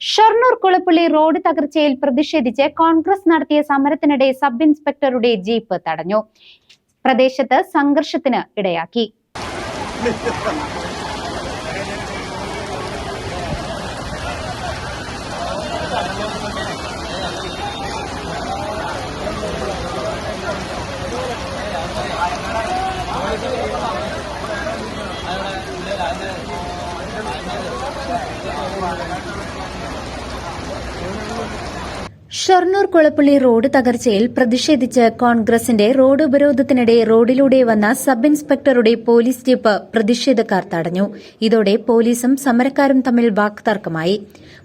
Shoranur Kulappally road തകർച്ചയിൽ പ്രതിഷേധിച്ച് കോൺഗ്രസ് നടത്തിയ സമരത്തിനിടെ സബ് ഇൻസ്പെക്ടറുടെ ജീപ്പ് തടഞ്ഞു. പ്രദേശത്ത് സംഘർഷത്തിന് ഇടയാക്കി. ഷൊർണൂർ കുളപ്പള്ളി റോഡ് തകർച്ചയിൽ പ്രതിഷേധിച്ച് കോൺഗ്രസിന്റെ റോഡ് ഉപരോധത്തിനിടെ റോഡിലൂടെ വന്ന സബ് ഇൻസ്പെക്ടറുടെ പോലീസ് ജീപ്പ് പ്രതിഷേധക്കാർ തടഞ്ഞു. ഇതോടെ പോലീസും സമരക്കാരും തമ്മിൽ വാക്തർക്കമായി.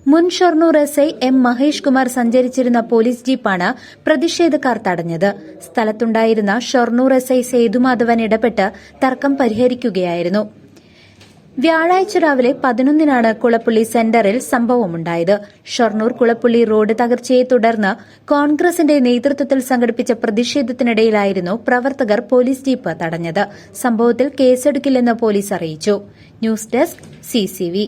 മുൻ Shoranur S I M Mahesh Kumar സഞ്ചരിച്ചിരുന്ന പോലീസ് ജീപ്പാണ് പ്രതിഷേധക്കാർ തടഞ്ഞത്. സ്ഥലത്തുണ്ടായിരുന്ന ഷൊർണൂർ എസ് ഐ സേതുമാധവൻ ഇടപെട്ട് തർക്കം പരിഹരിക്കുകയായിരുന്നു. വ്യാഴാഴ്ച രാവിലെ പതിനൊന്നിനാണ് കുളപ്പുള്ളി സെന്ററിൽ സംഭവമുണ്ടായത്. ഷൊർണൂർ കുളപ്പുള്ളി റോഡ് തകർച്ചയെ തുടർന്ന് കോൺഗ്രസിന്റെ നേതൃത്വത്തിൽ സംഘടിപ്പിച്ച പ്രതിഷേധത്തിനിടയിലായിരുന്നു പ്രവർത്തകർ പോലീസ് ജീപ്പ് തടഞ്ഞത്. സംഭവത്തിൽ കേസെടുക്കില്ലെന്ന് പോലീസ് അറിയിച്ചു. News desk CCV